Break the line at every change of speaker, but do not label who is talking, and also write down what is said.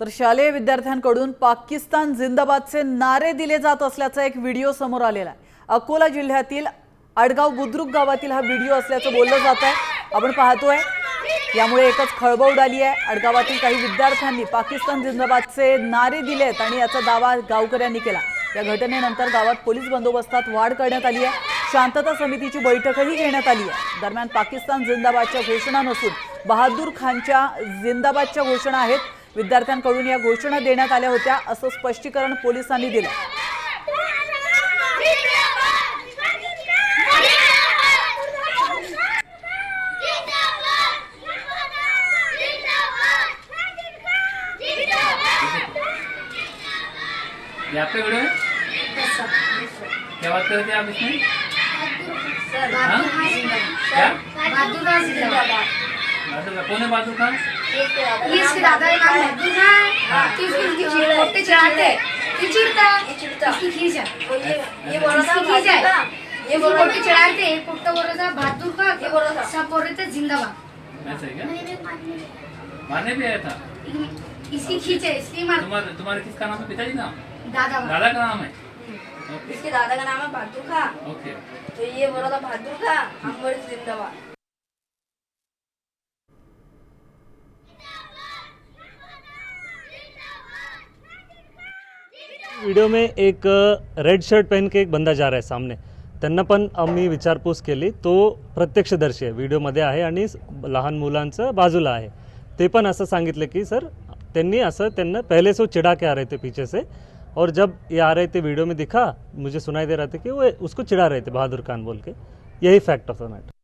तर शालेय विद्यार्थ्यांकडून पाकिस्तान जिंदाबादचे नारे दिले जात असल्याचा एक व्हिडिओ समोर आलेला आहे. अकोला जिल्ह्यातील आडगाव बुद्रुक गावातील हा व्हिडिओ असल्याचं बोललं जात आहे. आपण पाहतोय. यामुळे एकच खळबळ उडाली आहे. आडगावातील काही विद्यार्थ्यांनी पाकिस्तान जिंदाबादचे नारे दिले आहेत आणि याचा दावा गावकऱ्यांनी केला. या घटनेनंतर गावात पोलीस बंदोबस्तात वाढ करण्यात आली आहे. शांतता समितीची बैठकही घेण्यात आली आहे. दरम्यान पाकिस्तान जिंदाबादच्या घोषणा नसून बहादूर खानच्या जिंदाबादच्या घोषणा आहेत. विद्यार्थ्यांकडून या घोषणा देण्यात आल्या होत्या असं स्पष्टीकरण पोलिसांनी दिलं.
है क्या बात कर रहे थे आप इसमें का है बहादुर
ये इसके दादा का नाम बहादुर खान तो इसकी उसकी पोते चढ़ाते ये चिड़ता इसकी खींच है।
ये बोला था
इसकी खींच है। ये बोला पोते चढ़ाते एक पोता बोल रहा था बहादुर का
ये बोला था।
सब बोल रहे थे जिंदाबाद।
ऐसा है क्या? मारने भी आया था?
इसकी खींच है इसलिए मार
तुम्हारे तुम्हारे किसका नाम है? पिताजी नाम?
दादा का।
दादा का नाम है?
इसके दादा का नाम है बहादुर खां
ओके।
तो ये बोला था बहादुर खां हम बोले जिंदाबाद।
व्हिडिओ में एक रेड शर्ट पहन के एक बंदा जा रहा है सामने। त्यांना पण आम्ही विचारपूस केली तो प्रत्यक्षदर्शी आहे व्हिडिओमध्ये आहे आणि लहान मुलांचं बाजूला आहे. ते पण असं सांगितलं की सर त्यांनी असं त्यांना पहले से चिडा के आ रहे थे पीछे से और जब ये आ रहे थे वीडियो में दिखा मुझे सुनाई दे रहा था कि वो उसको चिडा रहे थे बहादुर खान बोल के. यही फैक्ट ऑफ द मैटर